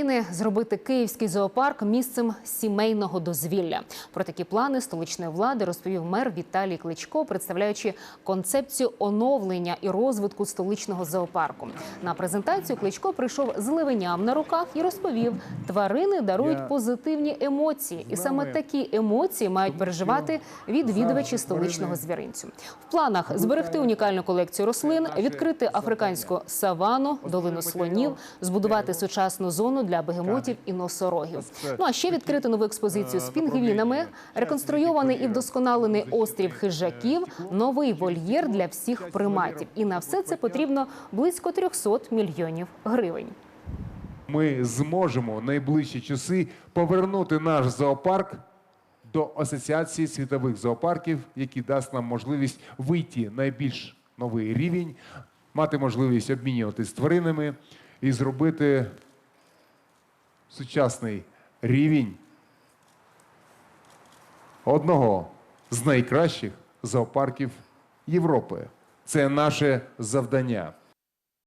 України зробити київський зоопарк місцем сімейного дозвілля. Про такі плани столичної влади розповів мер Віталій Кличко, представляючи концепцію оновлення і розвитку столичного зоопарку. На презентацію Кличко прийшов з ливеням на руках і розповів, тварини дарують позитивні емоції, і саме такі емоції мають переживати відвідувачі столичного звіринцю. В планах зберегти унікальну колекцію рослин, відкрити африканську савану, долину слонів, збудувати сучасну зону для бегемотів і носорогів. Ну а ще відкрити нову експозицію з е, пінгвінами, реконструйований і вдосконалений острів хижаків, е, новий вольєр для всіх приматів. І на все це потрібно близько 300 мільйонів гривень. Ми зможемо в найближчі часи повернути наш зоопарк до Асоціації світових зоопарків, який дасть нам можливість вийти на більш новий рівень, мати можливість обмінюватися з тваринами і зробити сучасний рівень одного з найкращих зоопарків Європи. Це наше завдання.